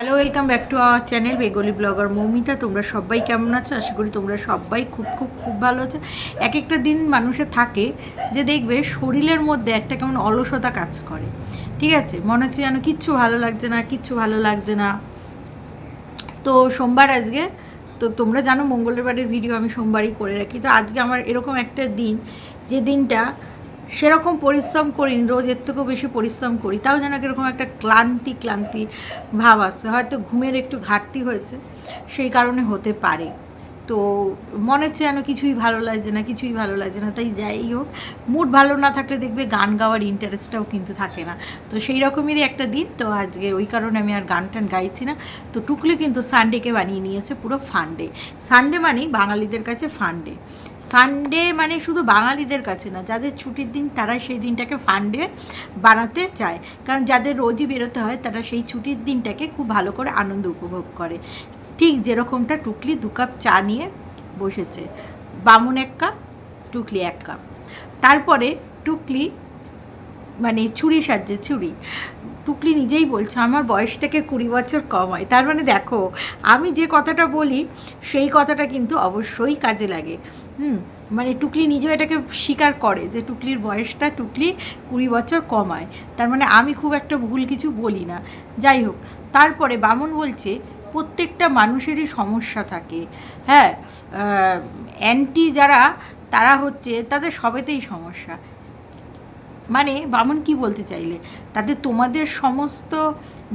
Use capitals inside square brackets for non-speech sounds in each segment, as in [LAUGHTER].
Hello welcome back to our channel Bengali blogger Moumita তোমরা সবাই কেমন আছো? আশা করি তোমরা সবাই খুব খুব খুব ভালো আছো। এক একটা দিন মানুষে থাকে যে দেখবে শরীরের মধ্যে একটা কেমন অলসতা কাজ করে। ঠিক আছে? মনে হচ্ছে যেন কিচ্ছু ভালো লাগছে না, কিচ্ছু ভালো লাগছে না। তো সোমবার আজকে, তো তোমরা জানো মঙ্গলের বাড়ির ভিডিও আমি সোমবারই করে রাখি। তো আজকে আমার এরকম একটা দিন, যে দিনটা সেরকম পরিশ্রম করিনি রোজ এর থেকেও বেশি পরিশ্রম করি। তাও যেন এরকম একটা ক্লান্তি ক্লান্তি ভাব আসছে। হয়তো ঘুমের একটু ঘাটতি হয়েছে, সেই কারণে হতে পারে। তো মনে হচ্ছে যেন কিছুই ভালো লাগছে না, কিছুই ভালো লাগছে না, তাই যাই হোক মুড ভালো না থাকলে দেখবে গান গাওয়ার ইন্টারেস্টটাও কিন্তু থাকে না। তো সেই রকমেরই একটা দিন, তো আজকে ওই কারণে আমি আর গান টান গাইছি না। তো টুকলি কিন্তু সানডেকে বানিয়ে নিয়েছে পুরো ফান্ডে সানডে মানেই বাঙালিদের কাছে ফান্ডে সানডে মানে শুধু বাঙালিদের কাছে না, যাদের ছুটির দিন তারা সেই দিনটাকে ফান্ডে বানাতে চায়। কারণ যাদের রোজই বেরোতে হয়, তারা সেই ছুটির দিনটাকে খুব ভালো করে আনন্দ উপভোগ করে। ঠিক যেরকমটা টুকলি দু কাপ চা নিয়ে বসেছে। বামুন এক কাপ, টুকলি এক কাপ। তারপরে টুকলি মানে ছুরি সাজছে, ছুরি। টুকলি নিজেই বলছে, আমার বয়সটাকে কুড়ি বছর কম হয়। তার মানে দেখো, আমি যে কথাটা বলি, সেই কথাটা কিন্তু অবশ্যই কাজে লাগে। হুম মানে টুকলি নিজেও এটাকে স্বীকার করে যে টুকলির বয়সটা টুকলি কুড়ি বছর কমায় তার মানে আমি খুব একটা ভুল কিছু বলি না। যাই হোক, তারপরে বামন বলছে প্রত্যেকটা মানুষেরই সমস্যা থাকে। হ্যাঁ অ্যান্টি যারা, তারা হচ্ছে তাদের সবেতেই সমস্যা। মানে বামন কি বলতে চাইলে? তাদের তোমাদের সমস্ত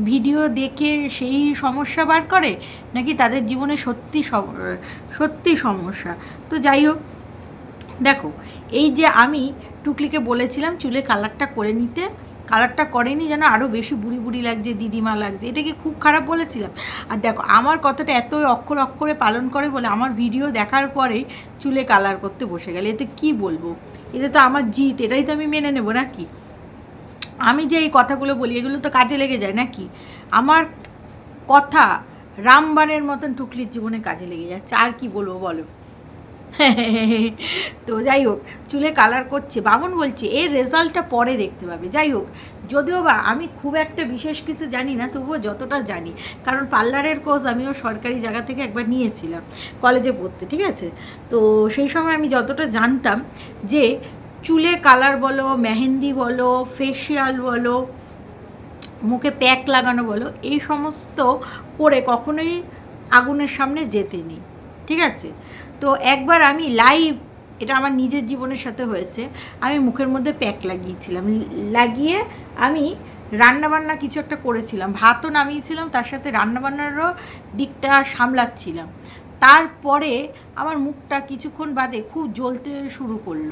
ভিডিও দেখে সেই সমস্যা বার করে? নাকি তাদের জীবনে সত্যি সত্যি সমস্যা? তো যাই হোক, দেখো, এই যে আমি টুকলিকে বলেছিলাম চুলে কালারটা করে নিতে কালারটা করেনি যেন আরও বেশি বুড়ি বুড়ি লাগছে, দিদিমা লাগছে। এটা কি খুব খারাপ বলেছিলাম। আর দেখো, আমার কথাটা এতই অক্ষর অক্ষরে পালন করে বলে আমার ভিডিও দেখার পরেই চুলে কালার করতে বসে গেলে। এতে কি বলব? এতে তো আমার জিত, এটাই তো আমি মেনে নেব নাকি? আমি যে এই কথাগুলো বলি, এগুলো তো কাজে লেগে যায় নাকি? আমার কথা রামবানের মতন টুকলির জীবনে কাজে লেগে যাচ্ছে। আর কি বলব বলো? [LAUGHS] তো যাই হোক, চুলে কালার করছে, বামন বলছে, এর রেজাল্টটা পরে দেখতে পাবে। যাই হোক, যদিও বা আমি খুব একটা বিশেষ কিছু জানি না, তবুও যতটা জানি, কারণ পার্লারের কোর্স আমিও সরকারি জায়গা থেকে একবার নিয়েছিলাম কলেজে পড়তে, ঠিক আছে? তো সেই সময় আমি যতটা জানতাম যে চুলে কালার বলো, মেহেন্দি বলো ফেসিয়াল বলো, মুখে প্যাক লাগানো বলো, এই সমস্ত করে কখনোই আগুনের সামনে যেতেনি ঠিক আছে? তো একবার আমি লাইভ এটা আমার নিজের জীবনের সাথে হয়েছে, আমি মুখের মধ্যে প্যাক লাগিয়েছিলাম। লাগিয়ে আমি রান্নাবান্না কিছু একটা করেছিলাম, ভাতও নামিয়েছিলাম, তার সাথে রান্নাবান্নারও দিকটা সামলাচ্ছিলাম। তারপরে আমার মুখটা কিছুক্ষণ বাদে খুব জ্বলতে শুরু করল।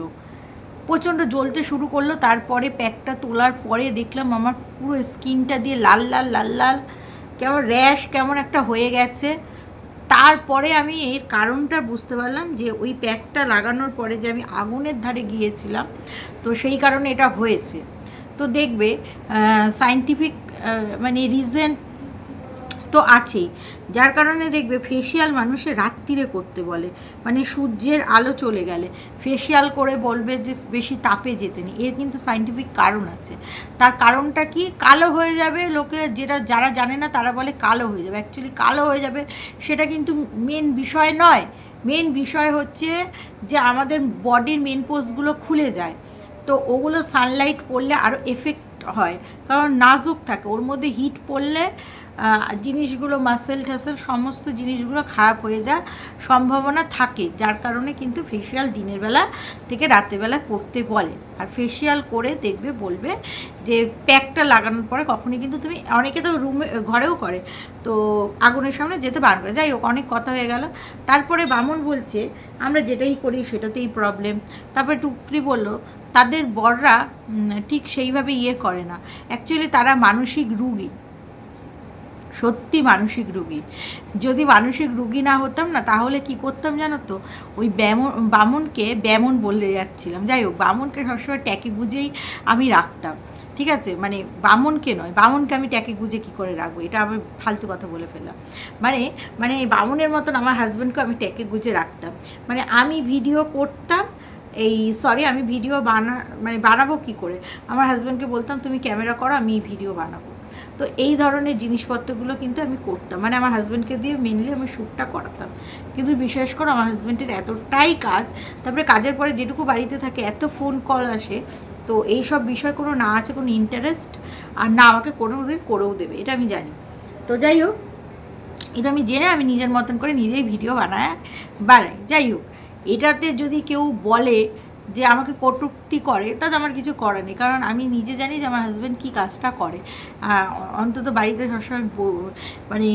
প্রচণ্ড জ্বলতে শুরু করল, তারপরে প্যাকটা তোলার পরে দেখলাম আমার পুরো স্কিনটা দিয়ে লাল লাল লাল লাল, কেমন র্যাশ কেমন একটা হয়ে গেছে। তারপরে আমি এর কারণটা বুঝতে পারলাম যে ওই প্যাকটা লাগানোর পরে যে আমি আগুনের ধারে গিয়েছিলাম, তো সেই কারণে এটা হয়েছে। তো দেখবে সাইন্টিফিক মানে রিজন তো আছেই। যার কারণে দেখবে ফেসিয়াল মানুষের রাত্রিরে করতে বলে। মানে সূর্যের আলো চলে গেলে। ফেসিয়াল করে বলবে যে বেশি তাপে যেতে নেই। এর কিন্তু সাইন্টিফিক কারণ আছে। তার কারণটা কি? কালো হয়ে যাবে লোকে যেটা, যারা জানে না তারা বলে কালো হয়ে যাবে। অ্যাকচুয়ালি কালো হয়ে যাবে সেটা কিন্তু মেন বিষয় নয়। মেন বিষয় হচ্ছে যে আমাদের বডির মেন পোস্টগুলো খুলে যায়। তো ওগুলো সানলাইট পড়লে আরও এফেক্ট হয়। কারণ নাজুক থাকে। ওর মধ্যে হিট পড়লে জিনিসগুলো মাসেল ঠাসেল, সমস্ত জিনিসগুলো খারাপ হয়ে যাওয়ার সম্ভাবনা থাকে, যার কারণে কিন্তু ফেসিয়াল দিনের বেলা থেকে রাতের বেলা করতে বলে। আর ফেসিয়াল করে দেখবে, বলবে যে প্যাকটা লাগানোর পরে কখনই কিন্তু তুমি, অনেকে তো রুমে ঘরেও করে, তো আগুনের সামনে যেতে পারবে যাই হোক, অনেক কথা হয়ে গেল। তারপরে বামন বলছে, আমরা যেটাই করি সেটাতেই প্রবলেম তারপরে টুকরি বলল, তাদের বররা ঠিক সেইভাবে ইয়ে করে না। অ্যাকচুয়ালি তারা মানসিক রুগী। সত্যি মানসিক রুগী। যদি মানসিক রুগী না হতাম না, তাহলে কি করতাম জানো তো? ওই ব্যামন বামনকে ব্যামন বলে যাচ্ছিলাম। যাই হোক, বামনকে সবসময় ট্যাকে গুজেই আমি রাখতাম। ঠিক আছে? মানে বামনকে নয়, বামনকে আমি ট্যাকে গুজে কী করে রাখব? এটা আমি ফালতু কথা বলে ফেললাম। মানে মানে বামনের মতন আমার হাজব্যান্ডকে আমি ট্যাকে গুজে রাখতাম। মানে আমি ভিডিও করতাম, এই সরি আমি ভিডিও বানা মানে বানাবো কি করে? আমার হাজব্যান্ডকে বলতাম, তুমি ক্যামেরা করো, আমি ভিডিও বানাবো। তো এই ধরনের জিনিসপত্রগুলো কিন্তু আমি করতাম। মানে আমার হাজব্যান্ডকে দিয়ে মেনলি আমি শ্যুটটা করাতাম। কিন্তু বিশেষ করে আমার হাজব্যান্ডের এতটাই কাজ, তারপরে কাজের পরে যেটুকু বাড়িতে থাকে, এত ফোন কল আসে, তো এই সব বিষয় কোনো না আছে, কোনো ইন্টারেস্ট আর না আমাকে কোনোদিন করেও দেবে, এটা আমি জানি। তো যাই হোক, এটা আমি জেনে আমি নিজের মতন করে নিজেই ভিডিও বানায়, বানাই। যাই হোক, এটাতে যদি কেউ বলে যে আমাকে কটুক্তি করে, তাতে আমার কিছু করার নেই। কারণ আমি নিজে জানি যে আমার হাজব্যান্ড কী কাজটা করে। অন্তত বাড়িতে সবসময় মানে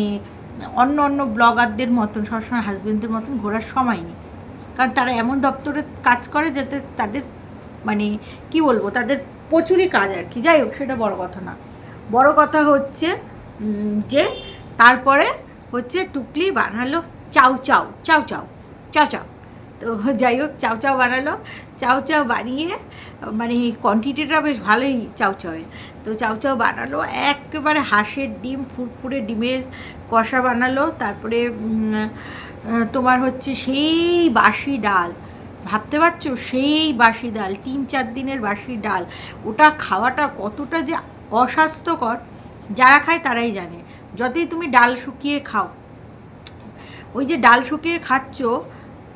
অন্য অন্য ব্লগারদের মতন, সবসময় হাজব্যান্ডদের মতন ঘোরার সময় নেই। কারণ তারা এমন দপ্তরে কাজ করে যাতে তাদের মানে কি বলব, তাদের প্রচুরই কাজ আর কি। যাই হোক, সেটা বড় কথা না। বড় কথা হচ্ছে যে তারপরে হচ্ছে টুকলি বানালো চাউ চাউ চাউ চাউ চাউ চাউ। তো যাই হোক, চাউ চাউ বানালো। চাউ চাউ বানিয়ে মানে কোয়ান্টিটিটা বেশ ভালোই চাউ চাউয়ের। তো চাউ চাউ বানালো, একেবারে হাঁসের ডিম, ফুরফুরে ডিমের কষা বানালো। তারপরে তোমার হচ্ছে সেই বাসি ডাল। ভাবতে পারছ? সেই বাসি ডাল, তিন চার দিনের বাসি ডাল। ওটা খাওয়াটা কতটা যে অস্বাস্থ্যকর, যারা খায় তারাই জানে। যতই তুমি ডাল শুকিয়ে খাও, ওই যে ডাল শুকিয়ে খাচ্ছ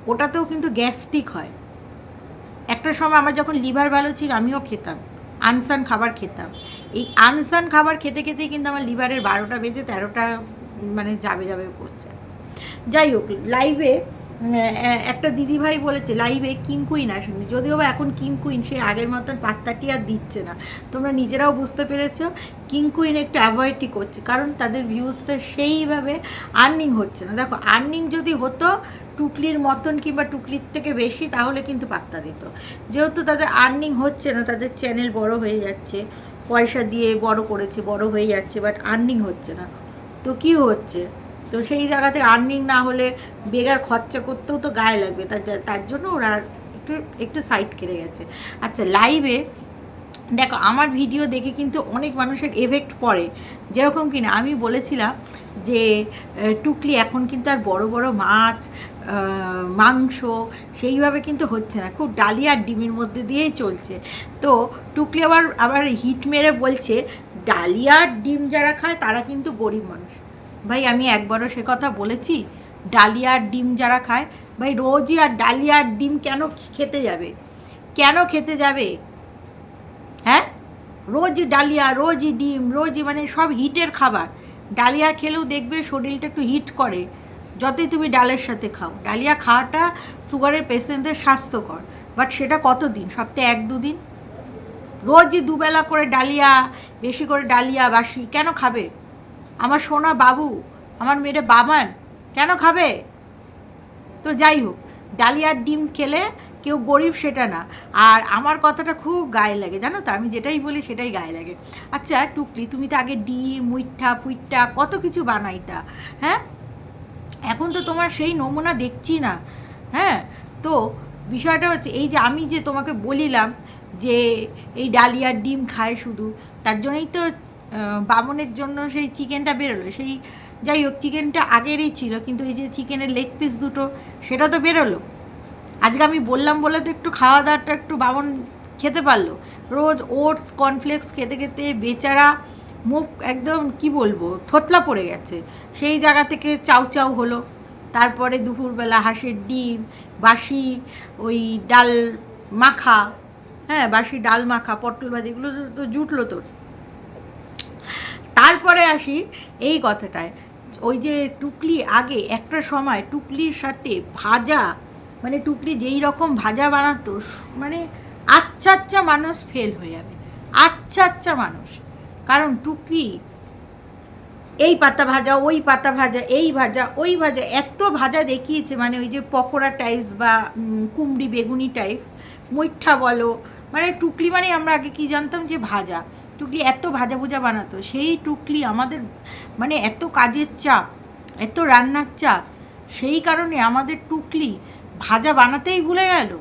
ওটাতেও কিন্তু গ্যাস্ট্রিক হয়। একটা সময় আমার যখন লিভার ভালো ছিল, আমিও খেতাম, আনসান খাবার খেতাম। এই আনসান খাবার খেতে খেতেই কিন্তু আমার লিভারের বারোটা বেজে তেরোটা মানে যাবে যাবে করছে। যাই হোক লাইভে একটা দিদিভাই বলেছে লাইভে কিংকুইন আসেনি। যদিও বা এখন কিংকুইন সে আগের মতন পাত্তাটি আর দিচ্ছে না। তোমরা নিজেরাও বুঝতে পেরেছ কিংকুইন একটু অ্যাভয়েডই করছে, কারণ তাদের ভিউজটা সেইভাবে আর্নিং হচ্ছে না। দেখো আর্নিং যদি হতো, টুকলির মতন কিংবা টুকলির থেকে বেশি, তাহলে কিন্তু পাত্তা দিত। যেহেতু তাদের আর্নিং হচ্ছে না, তাদের চ্যানেল বড় হয়ে যাচ্ছে, পয়সা দিয়ে বড় করেছে, বড় হয়ে যাচ্ছে বাট আর্নিং হচ্ছে না। তো কী হচ্ছে? তো সেই জায়গাতে আর্নিং না হলে বেগার খরচা করতেও তো গায়ে লাগবে। তার তার জন্য ওরা একটু একটু সাইড কেড়ে গেছে। আচ্ছা লাইভে দেখো, আমার ভিডিও দেখে কিন্তু অনেক মানুষের এফেক্ট পড়ে। যেরকম কিনা, আমি বলেছিলাম যে টুকলি এখন কিন্তু আর বড় বড় মাছ মাংস সেইভাবে কিন্তু হচ্ছে না। খুব ডালিয়া আর ডিমের মধ্যে দিয়েই চলছে। তো টুকলি আবার আবার হিট মেরে বলছে ডালিয়ার ডিম যারা খায় তারা কিন্তু গরিব মানুষ। ভাই, আমি একবারও সে কথা বলেছি ডালিয়ার ডিম যারা খায়, ভাই, রোজই আর ডালিয়ার ডিম কেন খেতে যাবে? কেন খেতে যাবে? হ্যাঁ? রোজ ডালিয়া, রোজই ডিম, রোজই মানে সব হিটের খাবার। ডালিয়া খেলেও দেখবে শরীরটা একটু হিট করে, যতই তুমি ডালের সাথে খাও। ডালিয়া খাওয়াটা সুগারের পেশেন্টদের স্বাস্থ্যকর। বাট সেটা কতদিন? সপ্তাহে এক, দুদিন? রোজই দুবেলা করে ডালিয়া, বেশি করে ডালিয়া বাসি কেন খাবে? আমার সোনা বাবু, আমার মেয়েটা বাবান, কেন খাবে? তো যাই হোক ডালিয়ার ডিম খেলে কেউ গরিব সেটা না। আর আমার কথাটা খুব গায়ে লাগে, জানো তো? আমি যেটাই বলি সেটাই গায়ে লাগে। আচ্ছা টুকলি, তুমি তো আগে ডিম মুইঠা ফুইঠা কত কিছু বানাইতা হ্যাঁ? এখন তো তোমার সেই নমুনা দেখছি না হ্যাঁ? তো বিষয়টা হচ্ছে, এই যে আমি যে তোমাকে বলিলাম যে এই ডালিয়ার ডিম খায় শুধু, তার জন্যই তো বামনের জন্য সেই চিকেনটা বেরোলো। সেই যাই হোক, চিকেনটা আগেরই ছিল, কিন্তু এই যে চিকেনের লেগ পিস দুটো, সেটা তো বেরোলো। আজকে আমি বললাম বলে তো একটু খাওয়া দাওয়াটা একটু বামন খেতে পারল। রোজ ওটস কর্নফ্লেক্স খেতে খেতে বেচারা মুখ একদম, কি বলব, থতলা পড়ে গেছে। সেই জায়গা থেকে চাউ চাউ হলো। তারপরে দুপুরবেলা হাঁসের ডিম, বাসি, ওই ডাল মাখা হ্যাঁ বাসি, ডাল মাখা, পটল ভাজি, এগুলো তো- জুটলো তোর। তারপরে আসি এই কথাটায়। ওই যে টুকলি আগে, একটা সময় টুকলির সাথে ভাজা মানে টুকলি যেই রকম ভাজা বানাতো মানে আচ্ছা আচ্ছা মানুষ ফেল হয়ে যাবে। আচ্ছা আচ্ছা মানুষ। কারণ টুকলি, এই পাতা ভাজা, ওই পাতা ভাজা, এই ভাজা, ওই ভাজা, এত ভাজা দেখিয়েছে মানে ওই যে পকোড়া টাইপস বা কুমড়ি, বেগুনি টাইপস মুইঠা বলো মানে টুকলি মানে আমরা আগে কি জানতাম যে ভাজা। টুকলি এত ভাজা ভুজা বানাতো, সেই টুকলি আমাদের মানে এত কাজের চাপ, এত রান্নার চাপ, সেই কারণে আমাদের টুকলি ভাজা বানাতেই ভুলে গেল।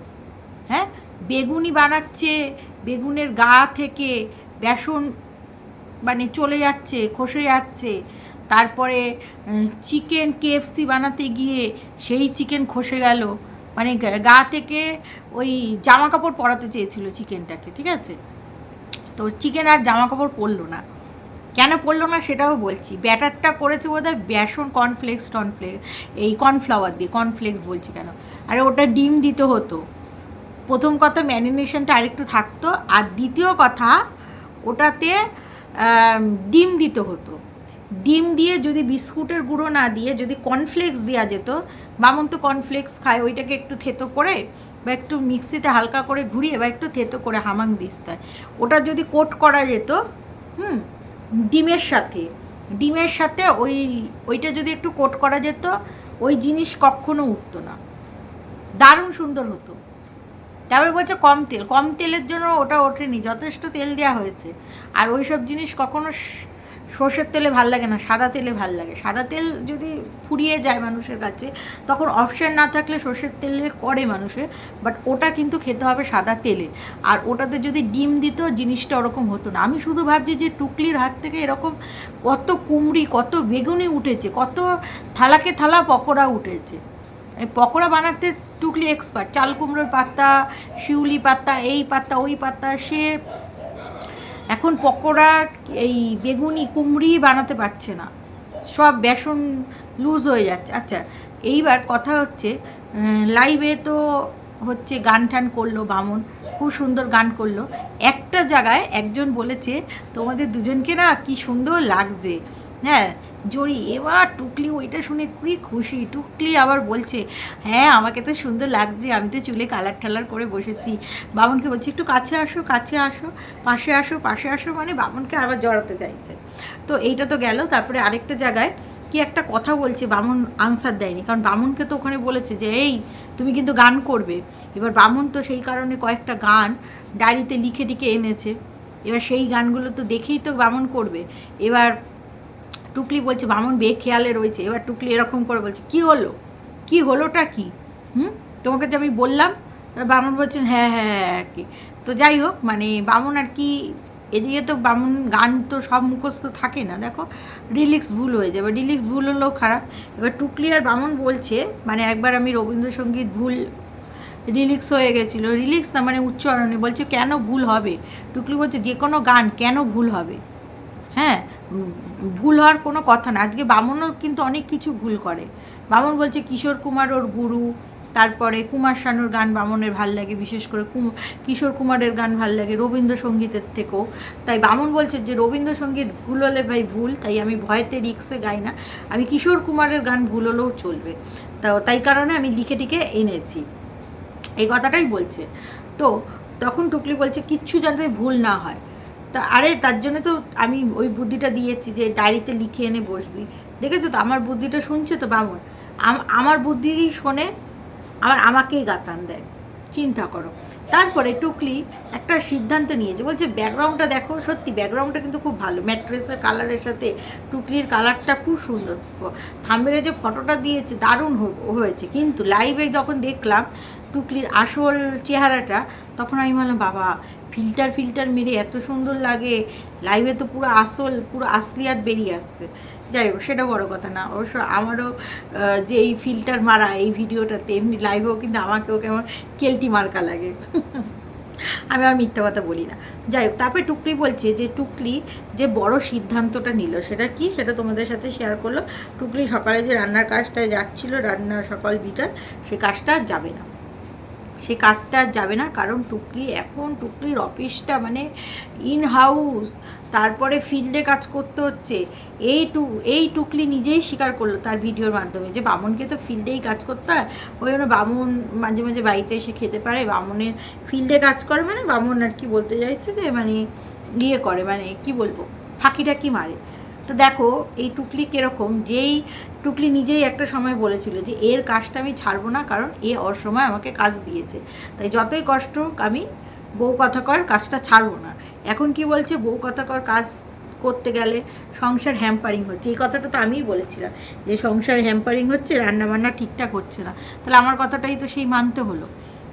হ্যাঁ? বেগুনি বানাচ্ছে, বেগুনের গা থেকে বেসন মানে চলে যাচ্ছে, খসে যাচ্ছে, তারপরে চিকেন কেএফসি বানাতে গিয়ে সেই চিকেন খসে গেল। মানে গা- থেকে ওই জামা কাপড় পরাতে চেয়েছিল চিকেনটাকে, ঠিক আছে? তো চিকেন আর জামা কাপড় পরলো না। কেন পড়ল না সেটাও বলছি। ব্যাটারটা করেছে বোধহয় বেসন কর্নফ্লেক্স টনফ্লেক্স এই কর্নফ্লাওয়ার দিয়ে কর্নফ্লেক্স বলছি কেন? আরে ওটা ডিম দিতে হতো। প্রথম কথা ম্যারিনেশনটা আরেকটু থাকতো। আর দ্বিতীয় কথা, ওটাতে ডিম দিতে হতো। ডিম দিয়ে যদি বিস্কুটের গুঁড়ো না দিয়ে যদি কর্নফ্লেক্স দেওয়া যেত মামন তো কর্নফ্লেক্স খায়, ওইটাকে একটু থেতো করে বা একটু মিক্সিতে হালকা করে ঘুরিয়ে বা একটু থেতো করে হামাং দিস দেয় ওটা যদি কোট করা যেত, হুম, ডিমের সাথে। ডিমের সাথে ওই, ওইটা যদি একটু কোট করা যেত, ওই জিনিস কখনো উঠতো না। দারুণ সুন্দর হতো। তারপরে বলছে কম তেল। কম তেলের জন্য ওটা ওঠেনি। যথেষ্ট তেল দেওয়া হয়েছে। আর ওই সব জিনিস কখনো সর্ষের তেলে ভালো লাগে না, সাদা তেলে ভালো লাগে। সাদা তেল যদি ফুরিয়ে যায় মানুষের কাছে, তখন অপশান না থাকলে সর্ষের তেলে করে মানুষে বাট ওটা কিন্তু খেতে হবে সাদা তেলে। আর ওটাতে যদি ডিম দিত, জিনিসটা ওরকম হতো না। আমি শুধু ভাবছি যে টুকলির হাত থেকে এরকম কত কুমড়ি, কত বেগুনি উঠেছে, কত থালাকে থালা পকোড়া উঠেছে। পকোড়া বানাতে টুকলি এক্সপার্ট চাল কুমড়োর পাতা, শিউলি পাতা, এই পাতা, ওই পাতা, সে এখন পকোড়া, এই বেগুনি, কুমড়ি বানাতে পারছে না। সব বেসন লুজ হয়ে যাচ্ছে। আচ্ছা এইবার কথা হচ্ছে লাইভে তো হচ্ছে গান টান করল বামন, খুব সুন্দর গান করল। একটা জায়গায় একজন বলেছে, তোমাদের দুজনকে না কি সুন্দর লাগছে। হ্যাঁ জড়ি এবার টুকলি ওইটা শুনে খুবই খুশি। টুকলি আবার বলছে হ্যাঁ আমাকে তো সুন্দর লাগছে, আমি তো চুলে কালার ঠালার করে বসেছি। বামনকে বলছি, একটু কাছে আসো কাছে আসো, পাশে আসো পাশে আসো। মানে বামনকে আবার জড়াতে চাইছে। তো এইটা তো গেল। তারপরে আরেকটা জায়গায় কি একটা কথা বলছে, বামন আনসার দেয়নি। কারণ বামনকে তো ওখানে বলেছে যে, এই, তুমি কিন্তু গান করবে। এবার বামন তো সেই কারণে কয়েকটা গান ডায়েরিতে লিখে টিখে এনেছে। এবার সেই গানগুলো তো দেখেই তো বামন করবে। এবার টুকলি বলছে, বামন, বে, খেয়ালে রয়েছে। এবার টুকলি এরকম করে বলছে, কি হলো? কি হলোটা কি? হুম? তোমাকে যে আমি বললাম বামন বলছেন হ্যাঁ হ্যাঁ হ্যাঁ আর কি। তো যাই হোক মানে বামন আর কি, এদিকে তো বামন গান তো সব মুখস্থ থাকে না, দেখো। রিলিক্স ভুল হয়ে যাবে রিলিক্স ভুল হলেও খারাপ। এবার টুকলি আর বামন বলছে মানে একবার আমি রবীন্দ্রসঙ্গীত ভুল, রিলিক্স হয়ে গেছিল। রিলিক্স না মানে উচ্চারণে বলছে, কেন ভুল হবে? টুকলি বলছে, যে কোনো গান কেন ভুল হবে? হ্যাঁ? ভুল হওয়ার কোনো কথা না। আজকে বামনও কিন্তু অনেক কিছু ভুল করে। বামন বলছে কিশোর কুমার ওর গুরু, তারপরে কুমার শানুর গান বামনের ভালো লাগে, বিশেষ করে কিশোর কুমারের গান ভালো লাগে, রবীন্দ্রসঙ্গীতের থেকেও। তাই বামন বলছে যে রবীন্দ্রসঙ্গীত ভুল হলে ভাই ভুল, তাই আমি ভয়তে রিক্সে গাই না। আমি কিশোর কুমারের গান ভুল হলেও চলবে। তা, তাই কারণে আমি লিখে টিখে এনেছি। এই কথাটাই বলছে। তো তখন টুকলি বলছে, কিচ্ছু যাতে ভুল না হয়। তা, আরে তার জন্য তো আমি ওই বুদ্ধিটা দিয়েছি যে ডায়েরিতে লিখে এনে বসবি। দেখেছ তো? আমার বুদ্ধিটা শুনছে তো বামন? আমার বুদ্ধি শোনে? আবার আমাকেই গাতান দেয়। চিন্তা করো। তারপরে টুকলি একটা সিদ্ধান্ত নিয়েছে। বলছে, ব্যাকগ্রাউন্ডটা দেখো, সত্যি ব্যাকগ্রাউন্ডটা কিন্তু খুব ভালো। ম্যাট্রেসের কালারের সাথে টুকলির কালারটা খুব সুন্দর। থাম্বেলে যে ফটোটা দিয়েছে, দারুণ হয়েছে। কিন্তু লাইভে যখন দেখলাম টুকলির আসল চেহারাটা, তখন আমি বললাম, বাবা ফিল্টার ফিল্টার মেরে এত সুন্দর লাগে। লাইভে তো পুরো আসল, পুরো আসলিয়াত বেরিয়ে আসছে। যাই হোক, সেটা বড় কথা না। অবশ্য আমারও যে এই ফিল্টার মারা এই ভিডিওটাতে, এমনি লাইভেও কিন্তু আমাকেও কেমন কেলটি মার্কা লাগে। [LAUGHS] আমি আর মিথ্যা কথা বলি না। যাই হোক, তারপরে টুকলি বলছে যে, টুকলি যে বড় সিদ্ধান্তটা নিল, সেটা কি? সেটা তোমাদের সাথে শেয়ার করল। টুকলি সকালে যে রান্নার কাজটায় যাচ্ছিল রান্না সকাল বিকাল, সে কাজটা যাবে না। সে কাজটা আর যাবে না। কারণ টুকলি, এখন টুকলির অফিসটা মানে ইন হাউস তারপরে ফিল্ডে কাজ করতে হচ্ছে। এই টু, এই টুকলি নিজেই স্বীকার করল তার ভিডিওর মাধ্যমে যে বামনকে তো ফিল্ডেই কাজ করতে হয়। ওই জন্য বামুন মাঝে মাঝে বাড়িতে এসে খেতে পারে। বামুনের ফিল্ডে কাজ করে মানে বামুন আর কি বলতে চাইছে যে মানে ইয়ে করে মানে কি বলব ফাঁকি টাকি মারে। তো দেখো, এই টুকলি কীরকম? যেই টুকলি নিজেই একটা সময় বলেছিল যে, এর কাজটা আমি ছাড়বো না, কারণ এ অসময় আমাকে কাজ দিয়েছে। তাই যতই কষ্ট আমি বউ কথা কর, কাজটা ছাড়বো না। এখন কি বলছে? বউ কথা কর, কাজ করতে গেলে সংসার হ্যাম্পারিং হচ্ছে। এই কথাটা তো আমিই বলেছিলাম, যে সংসার হ্যাম্পারিং হচ্ছে, রান্নাবান্না ঠিকঠাক হচ্ছে না। তাহলে আমার কথাটাই তো সেই মানতে হলো।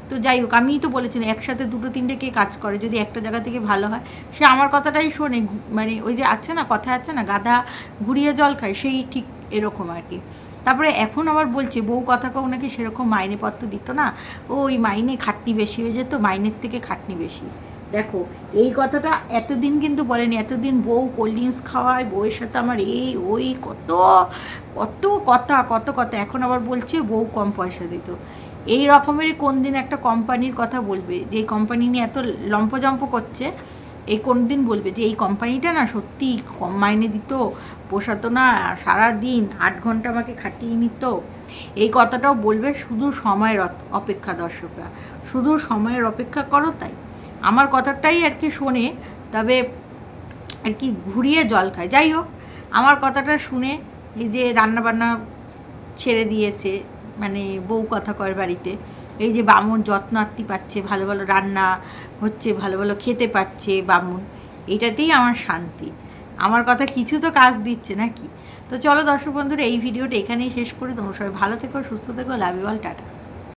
তো যাই হোক, আমিই তো বলেছিলাম একসাথে দুটো তিনটে কে কাজ করে, যদি একটা জায়গা থেকে ভালো হয়। সে আমার কথাটাই শোনে মানে ওই যে আছে না, কথা আছে না, গাধা ঘুরিয়ে জল খায়, সেই ঠিক এরকম আর কি। তারপরে এখন আবার বলছে, বউ কথা কেউ নাকি সেরকম মাইনেপত্র দিত না? ওই মাইনে খাটনি বেশি হয়ে যেত, মাইনের থেকে খাটনি বেশি। দেখো, এই কথাটা এতদিন কিন্তু বলেনি, এতদিন বউ কোল্ড ড্রিঙ্কস খাওয়ায়, বউয়ের সাথে আমার এই ওই কত কত কথা কত কথা। এখন আবার বলছে, বউ কম পয়সা দিত। এই রকমেরই কোন দিন একটা কোম্পানির কথা বলবে, যে এই কোম্পানি নিয়ে এত লম্পজম্প করছে, এই কোন দিন বলবে যে এই কোম্পানিটা না সত্যি কম মাইনে দিত, পোষাতো না সারা দিন আট ঘণ্টা আমাকে খাটিয়ে নিত। এই কথাটাও বলবে শুধু সময়ের অপেক্ষা দর্শকরা। শুধু সময়ের অপেক্ষা করো তাই। আমার কথাটাই আর কি শোনে, তবে আর কি ঘুরিয়ে জল খায়। যাই হোক, আমার কথাটা শুনে এই যে রান্নাবান্না ছেড়ে দিয়েছে মানে বউ কথা কয় বাড়িতে। এই যে বামুন যত্নার্থি পাচ্ছে, ভালো ভালো রান্না হচ্ছে, ভালো ভালো খেতে পাচ্ছে বামুন, এটাতেই আমার শান্তি। আমার কথা কিছু তো কাজ দিচ্ছে নাকি? তো চলো দর্শক বন্ধুরা, এই ভিডিওটা এখানেই শেষ করি। তোমরা সবাই ভালো থেকো, সুস্থ থেকো লাভ ইউ অল টাটা।